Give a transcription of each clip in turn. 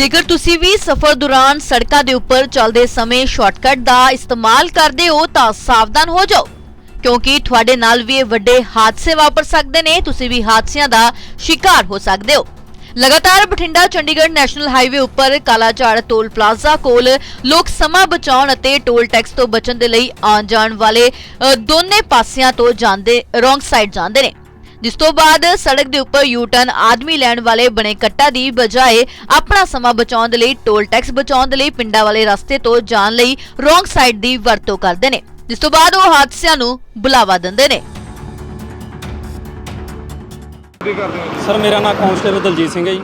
ਜੇਕਰ ਤੁਸੀਂ ਵੀ ਸਫ਼ਰ ਦੌਰਾਨ ਸੜਕਾਂ ਦੇ ਉੱਪਰ ਚੱਲਦੇ ਸਮੇਂ ਸ਼ਾਰਟਕਟ ਦਾ ਇਸਤੇਮਾਲ ਕਰਦੇ ਹੋ ਤਾਂ ਸਾਵਧਾਨ ਹੋ ਜਾਓ, ਕਿਉਂਕਿ ਤੁਹਾਡੇ ਨਾਲ ਵੀ ਇਹ ਵੱਡੇ ਹਾਦਸੇ ਵਾਪਰ ਸਕਦੇ ਨੇ, ਤੁਸੀਂ ਵੀ ਹਾਦਸਿਆਂ ਦਾ ਸ਼ਿਕਾਰ ਹੋ ਸਕਦੇ ਹੋ। ਲਗਾਤਾਰ ਬਠਿੰਡਾ ਚੰਡੀਗੜ੍ਹ ਨੈਸ਼ਨਲ ਹਾਈਵੇ ਉੱਪਰ ਕਾਲਾਝਾੜ ਟੋਲ ਪਲਾਜ਼ਾ ਕੋਲ ਲੋਕ ਸਮਾਂ ਬਚਾਉਣ ਅਤੇ ਟੋਲ ਟੈਕਸ ਤੋਂ ਬਚਣ ਦੇ ਲਈ ਆਉਣ ਜਾਣ ਵਾਲੇ ਦੋਨੇ ਪਾਸਿਆਂ ਤੋਂ ਜਾਂਦੇ, ਰੋਂਗ ਸਾਈਡ ਜਾਂਦੇ ਨੇ। ਜਿਸ ਤੋਂ ਬਾਅਦ ਸੜਕ ਦੇ ਉੱਪਰ ਯੂ ਟਰਨ ਆਦਮੀ ਲੈਣ ਵਾਲੇ ਬਣੇ ਕੱਟਾ ਦੀ ਬਜਾਏ ਆਪਣਾ ਸਮਾਂ ਬਚਾਉਣ ਦੇ ਲਈ ਟੋਲ ਟੈਕਸ ਬਚਾਉਣ ਦੇ ਲਈ ਪਿੰਡਾਂ ਵਾਲੇ ਰਸਤੇ ਤੋਂ ਜਾਣ ਲਈ ਰੋਂਗ ਸਾਈਡ ਦੀ ਵਰਤੋਂ ਕਰਦੇ ਨੇ। ਜਿਸ ਤੋਂ ਬਾਅਦ ਉਹ ਹਾਦਸਿਆਂ ਨੂੰ ਬੁਲਾਵਾ ਦਿੰਦੇ ਨੇ। ਕੀ ਕਰਦੇ ਹੋ? ਸਰ ਮੇਰਾ ਨਾਮ ਕਾਂਸਟੇਬਲ ਦਲਜੀਤ ਸਿੰਘ ਹੈ ਜੀ।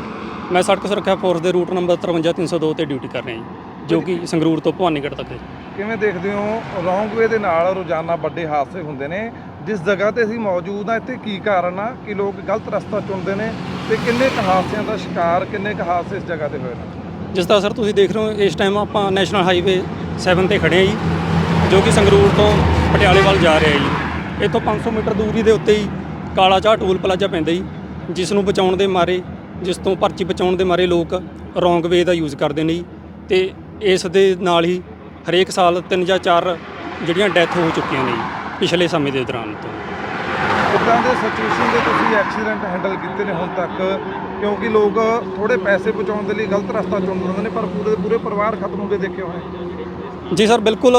ਮੈਂ ਸੜਕ ਸੁਰੱਖਿਆ ਫੋਰਸ ਦੇ ਰੂਟ ਨੰਬਰ 53302 ਤੇ ਡਿਊਟੀ ਕਰ ਰਿਹਾ ਜੀ ਜੋ ਕਿ ਸੰਗਰੂਰ ਤੋਂ ਭਵਾਨੀਗੜ੍ਹ ਤੱਕ ਹੈ ਕਿਵੇਂ ਦੇਖਦੇ ਹੋ? ਰੌਂਗ ਵੇ ਦੇ ਨਾਲ ਰੋਜ਼ਾਨਾ ਵੱਡੇ ਹਾਦਸੇ ਹੁੰਦੇ ਨੇ। ਜਿਸ ਜਗ੍ਹਾ ਤੇ ਅਸੀਂ ਮੌਜੂਦ ਆ ਇੱਥੇ ਕੀ ਕਾਰਨ ਆ? ਕਿ ਲੋਕ ਗਲਤ ਰਸਤਾ ਚੁਣਦੇ ਨੇ ਤੇ ਕਿੰਨੇ ਕੁ ਹਾਦਸਿਆਂ ਦਾ ਸ਼ਿਕਾਰ, ਕਿੰਨੇ ਕੁ ਹਾਦਸੇ ਇਸ ਜਗ੍ਹਾ ਤੇ ਹੋਏ ਨੇ? ਜਿਸ ਦਾ ਸਰ ਤੁਸੀਂ ਦੇਖ ਰਹੇ ਹੋ, ਇਸ ਟਾਈਮ ਆਪਾਂ ਨੈਸ਼ਨਲ ਹਾਈਵੇ 7 ਤੇ ਖੜੇ ਹਾਂ ਜੀ, ਜੋ ਕਿ ਸੰਗਰੂਰ ਤੋਂ ਪਟਿਆਲੇ ਵੱਲ ਜਾ ਰਿਹਾ ਜੀ। ਇੱਥੋਂ 500 ਮੀਟਰ ਦੂਰੀ ਦੇ ਉੱਤੇ ਹੀ ਕਾਲਾ ਚਾਹ ਟੋਲ ਪਲਾਜ਼ਾ ਪੈਂਦਾ ਜੀ, ਜਿਸ ਨੂੰ ਬਚਾਉਣ ਦੇ ਮਾਰੇ, ਜਿਸ ਤੋਂ ਪਰਚੀ ਬਚਾਉਣ ਦੇ ਮਾਰੇ ਲੋਕ ਰੋਂਗ ਵੇ ਦਾ ਯੂਜ਼ ਕਰਦੇ ਨੇ ਜੀ। ਤੇ ਇਸ ਦੇ ਨਾਲ ਹੀ ਹਰੇਕ ਸਾਲ ਤਿੰਨ ਜਾਂ ਚਾਰ ਜਿਹੜੀਆਂ ਡੈਥ ਹੋ ਚੁੱਕੀਆਂ ਨੇ ਜੀ। ਪਿਛਲੇ ਸਮੇਂ ਦੇ ਦੌਰਾਨ ਤੋਂ। ਕਿੱਦਾਂ ਦੇ ਸਿਚੁਏਸ਼ਨ ਦੇ ਤੁਸੀਂ ਐਕਸੀਡੈਂਟ ਹੈਂਡਲ ਕੀਤੇ ਨੇ ਹੁਣ ਤੱਕ ਕਿਉਂਕਿ ਲੋਕ ਥੋੜੇ ਪੈਸੇ ਬਚਾਉਣ ਦੇ ਲਈ ਗਲਤ ਰਸਤਾ ਚੁਣ ਲੈਂਦੇ ਨੇ ਪਰ ਪੂਰੇ ਪੂਰੇ ਪਰਿਵਾਰ ਖਤਮ ਹੁੰਦੇ ਦੇਖੇ ਹੋਏ ਜੀ ਸਰ ਬਿਲਕੁਲ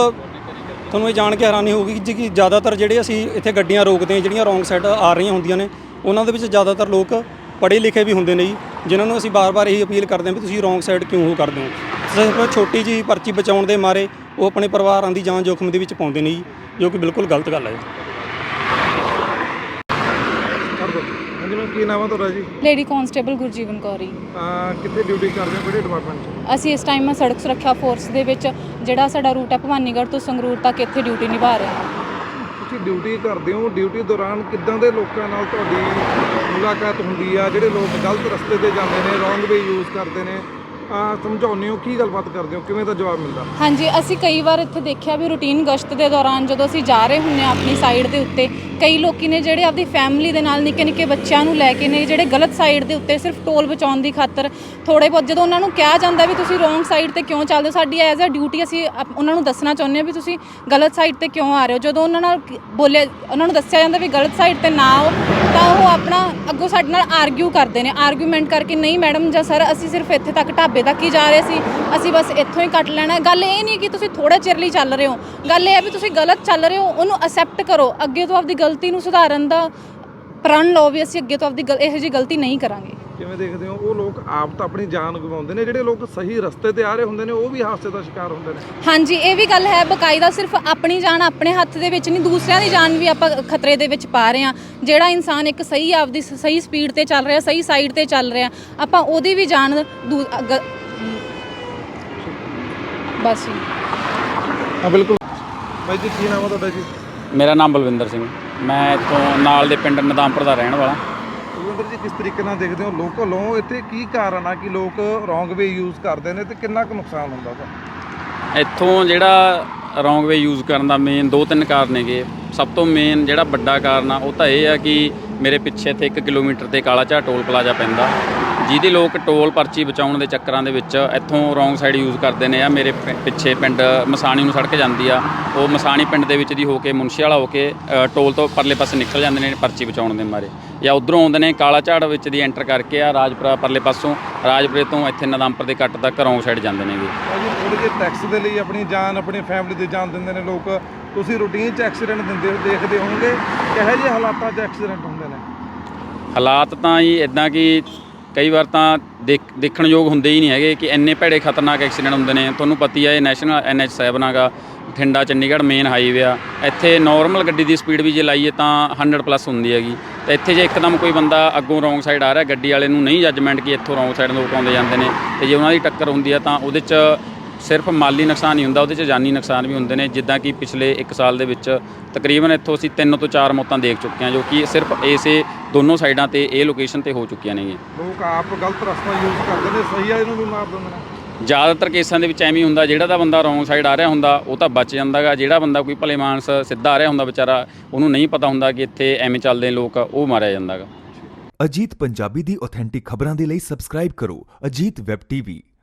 ਤੁਹਾਨੂੰ ਇਹ ਜਾਣ ਕੇ ਹੈਰਾਨੀ ਹੋਊਗੀ ਜੀ ਕਿ ਜ਼ਿਆਦਾਤਰ ਜਿਹੜੇ ਅਸੀਂ ਇੱਥੇ ਗੱਡੀਆਂ ਰੋਕਦੇ ਹਾਂ ਜਿਹੜੀਆਂ ਰੋਂਗ ਸਾਈਡ ਆ ਰਹੀਆਂ ਹੁੰਦੀਆਂ ਨੇ ਉਹਨਾਂ ਦੇ ਵਿੱਚ ਜ਼ਿਆਦਾਤਰ ਲੋਕ ਪੜ੍ਹੇ ਲਿਖੇ ਵੀ ਹੁੰਦੇ ਨੇ ਜੀ ਜਿਨ੍ਹਾਂ ਨੂੰ ਅਸੀਂ ਬਾਰ-ਬਾਰ ਇਹੀ ਅਪੀਲ ਕਰਦੇ ਹਾਂ ਵੀ ਤੁਸੀਂ ਰੋਂਗ ਸਾਈਡ ਕਿਉਂ ਉਹ ਕਰਦੇ ਹੋ। ਸਿਰਫ ਛੋਟੀ ਜੀ ਪਰਚੀ ਬਚਾਉਣ ਦੇ ਮਾਰੇ ਉਹ ਆਪਣੇ ਪਰਿਵਾਰਾਂ ਦੀ ਜਾਨ ਜੋਖਮ ਦੇ ਵਿੱਚ ਪਾਉਂਦੇ ਨੇ ਜੀ ਜੋ ਕਿ ਬਿਲਕੁਲ ਗਲਤ ਗੱਲ ਹੈ ਹਾਂਜੀ ਮੈਂ ਕੀ ਨਾਮ ਆ ਤੁਹਾਡਾ ਜੀ? ਲੇਡੀ ਕਾਂਸਟੇਬਲ ਗੁਰਜੀਵਨ ਕੌਰੀ ਅਹ ਕਿੱਥੇ ਡਿਊਟੀ ਕਰਦੇ ਹੋ ਕਿਹੜੇ ਡਿਪਾਰਟਮੈਂਟ 'ਚ? ਅਸੀਂ ਇਸ ਟਾਈਮ ਸੜਕ ਸੁਰੱਖਿਆ ਫੋਰਸ ਦੇ ਵਿੱਚ ਜਿਹੜਾ ਸਾਡਾ ਰੂਟ ਹੈ ਭਵਾਨੀਗੜ੍ਹ ਤੋਂ ਸੰਗਰੂਰ ਤੱਕ ਇੱਥੇ ਡਿਊਟੀ ਨਿਭਾ ਰਹੇ ਹਾਂ। ਤੁਸੀਂ ਡਿਊਟੀ ਕਰਦੇ ਹੋ ਡਿਊਟੀ ਦੌਰਾਨ ਕਿੱਦਾਂ ਦੇ ਲੋਕਾਂ ਨਾਲ ਤੁਹਾਡੀ ਮੁਲਾਕਾਤ ਹੁੰਦੀ ਆ? ਜਿਹੜੇ ਲੋਕ ਗਲਤ ਰਸਤੇ ਤੇ ਜਾਂਦੇ ਨੇ ਰੋਂਗ ਵੇ ਯੂਜ਼ ਕਰਦੇ ਨੇ ਸਮਝਾਉਂਦੇ ਹੋ, ਕੀ ਗੱਲਬਾਤ ਕਰਦੇ ਹੋ? ਕਿਵੇਂ ਦਾ ਜਵਾਬ ਮਿਲਦਾ? ਹਾਂਜੀ, ਅਸੀਂ ਕਈ ਵਾਰ ਇੱਥੇ ਦੇਖਿਆ ਵੀ ਰੂਟੀਨ ਗਸ਼ਤ ਦੇ ਦੌਰਾਨ ਜਦੋਂ ਅਸੀਂ ਜਾ ਰਹੇ ਹੁੰਨੇ ਆ ਆਪਣੀ ਸਾਈਡ ਦੇ ਉੱਤੇ ਕਈ ਲੋਕੀ ਨੇ ਜਿਹੜੇ ਆਪਦੀ ਫੈਮਿਲੀ ਦੇ ਨਾਲ ਨਿੱਕੇ ਨਿੱਕੇ ਬੱਚਿਆਂ ਨੂੰ ਲੈ ਕੇ ਨੇ, ਜਿਹੜੇ ਗਲਤ ਸਾਈਡ ਦੇ ਉੱਤੇ ਸਿਰਫ ਟੋਲ ਬਚਾਉਣ ਦੀ ਖਾਤਰ ਥੋੜੇ ਬਹੁਤ, ਜਦੋਂ ਉਹਨਾਂ ਨੂੰ ਕਿਹਾ ਜਾਂਦਾ ਵੀ ਤੁਸੀਂ ਰੋਂਗ ਸਾਈਡ ਤੇ ਕਿਉਂ ਚੱਲਦੇ ਹੋ, ਸਾਡੀ ਐਜ਼ ਅ ਡਿਊਟੀ ਅਸੀਂ ਆਪ- ਉਹਨਾਂ ਨੂੰ ਦੱਸਣਾ ਚਾਹੁੰਦੇ ਹਾਂ ਵੀ ਤੁਸੀਂ ਗਲਤ ਸਾਈਡ ਤੇ ਕਿਉਂ ਆ ਰਹੇ ਹੋ। ਜਦੋਂ ਉਹਨਾਂ ਨਾਲ ਕ- ਬੋਲਿਆ, ਉਹਨਾਂ ਨੂੰ ਦੱਸਿਆ ਜਾਂਦਾ ਵੀ ਗਲਤ ਸਾਈਡ ਤੇ ਨਾ ਆਓ, ਤਾਂ ਉਹ ਆਪਣਾ ਅੱਗੋਂ ਸਾਡੇ ਨਾਲ ਆਰਗਿਊ ਕਰਦੇ ਨੇ। ਆਰਗੂਮੈਂਟ ਕਰਕੇ, ਨਹੀਂ ਮੈਡਮ ਜਾਂ ਸਰ ਅਸੀਂ ਸਿਰਫ ਇੱਥੇ ਤੱਕ ਢਾਬੇ ਤੱਕ ਹੀ ਜਾ ਰਹੇ ਸੀ, ਅਸੀਂ ਬਸ ਇੱਥੋਂ ਹੀ ਕੱਟ ਲੈਣਾ ਗੱਲ ਇਹ ਨਹੀਂ ਕਿ ਤੁਸੀਂ ਥੋੜਾ ਚਿਰ ਲਈ ਚੱਲ ਰਹੇ ਹੋ। ਗੱਲ ਇਹ ਹੈ ਵੀ ਤੁਸੀਂ ਗਲਤ ਚੱਲ ਰਹੇ ਹੋ, ਉਹਨੂੰ ਅਸੈਪਟ ਕਰੋ। ਅੱਗੇ ਤੋਂ ਆਪਦੀ ਗਲਤੀ ਨੂੰ ਸੁਧਾਰਨ ਦਾ ਪ੍ਰਣ ਲਓ ਵੀ ਅਸੀਂ ਅੱਗੇ ਤੋਂ ਆਪਦੀ ਗਲ- ਇਹੋ ਜਿਹੀ ਗਲਤੀ ਨਹੀਂ ਕਰਾਂਗੇ। ਕਿਵੇਂ ਦੇਖਦੇ ਹੋ? ਉਹ ਲੋਕ ਆਪ ਤਾਂ ਆਪਣੀ ਜਾਨ ਗਵਾਉਂਦੇ ਨੇ ਜਿਹੜੇ ਲੋਕ ਸਹੀ ਰਸਤੇ ਤੇ ਆ ਰਹੇ ਹੁੰਦੇ ਨੇ ਉਹ ਵੀ ਹਾਦਸੇ ਦਾ ਸ਼ਿਕਾਰ ਹੁੰਦੇ ਨੇ। ਹਾਂਜੀ ਇਹ ਵੀ ਗੱਲ ਹੈ ਬਕਾਇਦਾ ਸਿਰਫ ਆਪਣੀ ਜਾਨ ਆਪਣੇ ਹੱਥ ਦੇ ਵਿੱਚ ਨਹੀਂ ਦੂਸਰਿਆਂ ਦੀ ਜਾਨ ਵੀ ਆਪਾਂ ਖਤਰੇ ਦੇ ਵਿੱਚ ਪਾ ਰਹੇ ਹਾਂ। ਜਿਹੜਾ ਇਨਸਾਨ ਇੱਕ ਸਹੀ ਆਪਦੀ ਸ- ਸਹੀ ਸਪੀਡ ਤੇ ਚੱਲ ਰਿਹਾ ਸਹੀ ਸਾਈਡ ਤੇ ਚੱਲ ਰਿਹਾ ਆਪਾਂ ਉਹਦੀ ਵੀ ਜਾਨ ਦੂ- ਅੱਗ- ਬਸ ਜੀ। ਹਾਂ ਬਿਲਕੁਲ। ਬਾਈ ਜੀ ਕੀ ਨਾਮ ਆ ਤੁਹਾਡਾ ਜੀ? ਮੇਰਾ ਨਾਮ ਬਲਵਿੰਦਰ ਸਿੰਘ ਮੈਂ ਇੱਥੋਂ ਨਾਲ ਦੇ ਪਿੰਡ ਨਦਾਮਪੁਰ ਦਾ ਰਹਿਣ ਵਾਲਾ। ਰਵਿੰਦਰ ਜੀ ਕਿਸ ਤਰੀਕੇ ਨਾਲ ਦੇਖਦੇ ਹੋ? ਲੋਕਲੋਂ ਇੱਥੇ ਕੀ ਕਾਰਨ ਆ ਕਿ ਲੋਕ ਰੋਂਗ ਵੇ ਯੂਜ਼ ਕਰਦੇ ਨੇ ਤੇ ਕਿੰਨਾ ਕੁ ਨੁਕਸਾਨ ਹੁੰਦਾ ਉਹਦਾ ਇੱਥੋਂ ਜਿਹੜਾ ਰੋਂਗ ਵੇ ਯੂਜ਼ ਕਰਨ ਦਾ ਮੇਨ ਦੋ ਤਿੰਨ ਕਾਰਨ ਨੇਗੇ ਸਭ ਤੋਂ ਮੇਨ ਜਿਹੜਾ ਵੱਡਾ ਕਾਰਨ ਆ ਉਹ ਤਾਂ ਇਹ ਆ ਕਿ ਮੇਰੇ ਪਿੱਛੇ ਤੇ 1 ਕਿਲੋਮੀਟਰ ਤੇ ਕਾਲਾ ਝਾਹ ਟੋਲ ਪਲਾਜ਼ਾ ਪੈਂਦਾ। ਜਿਹਦੇ ਲੋਕ ਟੋਲ ਪਰਚੀ ਬਚਾਉਣ ਦੇ ਚੱਕਰਾਂ ਦੇ ਵਿੱਚ ਇੱਥੋਂ ਰੋਂਗ ਸਾਈਡ ਯੂਜ਼ ਕਰਦੇ ਨੇ ਆ। ਮੇਰੇ ਪਿੱਛੇ ਪਿੰਡ ਮਸਾਣੀ ਨੂੰ ਸੜਕ ਜਾਂਦੀ ਆ। ਉਹ ਮਸਾਣੀ ਪਿੰਡ ਦੇ ਵਿੱਚ ਦੀ ਹੋ ਕੇ ਮੁਨਸ਼ੀ ਵਾਲਾ ਹੋ ਕੇ ਟੋਲ ਤੋਂ ਪਰਲੇ ਪਾਸੇ ਨਿਕਲ ਜਾਂਦੇ ਨੇ ਪਰਚੀ ਬਚਾਉਣ ਦੇ ਮਾਰੇ। ਜਾਂ ਉਧਰੋਂ ਆਉਂਦੇ ਨੇ ਕਾਲਾ ਝਾੜ ਵਿੱਚ ਦੀ ਐਂਟਰ ਕਰਕੇ ਆ ਰਾਜਪੁਰਾ ਪਰਲੇ ਪਾਸੋਂ। ਰਾਜਪੁਰੇ ਤੋਂ ਇੱਥੇ ਨਦਮਪੁਰ ਦੇ ਕੱਟ ਤੱਕ ਰੋਂਗ ਸਾਈਡ ਜਾਂਦੇ ਨੇਗੇ ਥੋੜੇ ਜਿਹੇ ਟੈਕਸ ਦੇ ਲਈ ਆਪਣੀ ਜਾਨ ਆਪਣੀ ਫੈਮਿਲੀ ਦੀ ਜਾਨ ਦਿੰਦੇ ਨੇ ਲੋਕ। ਤੁਸੀਂ ਰੂਟੀਨ 'ਚ ਐਕਸੀਡੈਂਟ ਦਿੰਦੇ ਦੇਖਦੇ ਹੋਵੋਗੇ ਕਿਹੋ ਜਿਹੇ ਹਾਲਾਤਾਂ 'ਚ ਐਕਸੀਡੈਂਟ ਹੁੰਦੇ ਨੇ? ਹਾਲਾਤ ਤਾਂ ਜੀ ਇਦਾਂ ਕਿ ਕਈ ਵਾਰ ਤਾਂ ਦੇਖ ਦੇਖਣਯੋਗ ਹੁੰਦੇ ਹੀ ਨਹੀਂ ਹੈਗੇ ਕਿ ਇੰਨੇ ਭੈੜੇ ਖਤਰਨਾਕ ਐਕਸੀਡੈਂਟ ਹੁੰਦੇ ਨੇ। ਤੁਹਾਨੂੰ ਪਤੀ ਆ, ਇਹ ਨੈਸ਼ਨਲ NH7 ਹੈਗਾ ਬਠਿੰਡਾ, ਚੰਡੀਗੜ੍ਹ ਮੇਨ ਹਾਈਵੇ ਆ। ਇੱਥੇ ਨਾਰਮਲ ਗੱਡੀ ਦੀ ਸਪੀਡ ਵੀ ਜੇ ਲਾਈਏ ਤਾਂ 100 ਪਲੱਸ ਹੁੰਦੀ ਹੈਗੀ। ਤੇ ਇੱਥੇ ਜੇ ਇੱਕਦਮ ਕੋਈ ਬੰਦਾ ਅੱਗੋਂ ਰੋਂਗ ਸਾਈਡ ਆ ਰਿਹਾ, ਗੱਡੀ ਵਾਲੇ ਨੂੰ ਨਹੀਂ ਜੱਜਮੈਂਟ ਕਿ ਇੱਥੋਂ ਰੋਂਗ ਸਾਈਡ ਲੋਕ ਆਉਂਦੇ ਜਾਂਦੇ ਨੇ। ਤੇ ਜੇ ਉਹਨਾਂ ਦੀ ਟੱਕਰ ਹੁੰਦੀ ਆ ਤਾਂ ਉਹਦੇ 'ਚ ਸਿਰਫ ਮਾਲੀ ਨੁਕਸਾਨ ਹੀ ਹੁੰਦਾ ਉਹਦੇ 'ਚ ਜਾਨੀ ਨੁਕਸਾਨ ਵੀ ਹੁੰਦੇ ਨੇ। ਜਿੱਦਾਂ ਕਿ ਪਿਛਲੇ 1 ਸਾਲ ਦੇ ਵਿੱਚ ਤਕਰੀਬਨ ਇੱਥੋਂ ਅਸੀਂ 3 ਤੋਂ 4 ਮੌਤਾਂ ਦੇਖ ਚੁੱਕੇ ਹਾਂ ਜੋ ਕਿ ਸਿਰਫ ਇਸੇ ਦੋਨੋਂ ਸਾਈਡਾਂ ਤੇ ਇਹ ਲੋਕੇਸ਼ਨ ਤੇ ਹੋ ਚੁੱਕੀਆਂ ਨੇਗੀਆਂ ਲੋਕ ਆਪ ਗਲਤ ਰਸਤਾ ਯੂਜ਼ ਕਰਦੇ ਨੇ ਸਹੀ ਵਾਲੇ ਨੂੰ ਵੀ ਮਾਰ ਦਿੰਦੇ ਨੇ। ਜ਼ਿਆਦਾਤਰ ਕੇਸਾਂ ਦੇ ਵਿੱਚ ਐਵੇਂ ਹੁੰਦਾ ਜਿਹੜਾ ਤਾਂ ਬੰਦਾ ਰੋਂਗ ਸਾਈਡ ਆ ਰਿਹਾ ਹੁੰਦਾ ਉਹ ਤਾਂ ਬਚ ਜਾਂਦਾਗਾ ਜਿਹੜਾ ਬੰਦਾ ਕੋਈ ਭਲੇ ਮਾਨਸ ਸਿੱਧਾ ਆ ਰਿਹਾ ਹੁੰਦਾ ਵਿਚਾਰਾ ਉਹਨੂੰ ਨਹੀਂ ਪਤਾ ਹੁੰਦਾ ਕਿ ਇੱਥੇ ਐਵੇਂ ਚੱਲਦੇ ਨੇ ਲੋਕ ਉਹ ਮਾਰਿਆ ਜਾਂਦਾਗਾ ਅਜੀਤ ਪੰਜਾਬੀ ਦੀ ਆਥੈਂਟਿਕ ਖਬਰਾਂ ਦੇ ਲਈ ਸਬਸਕ੍ਰਾਈਬ ਕਰੋ ਅਜੀਤ ਵੈਬ ਟੀਵੀ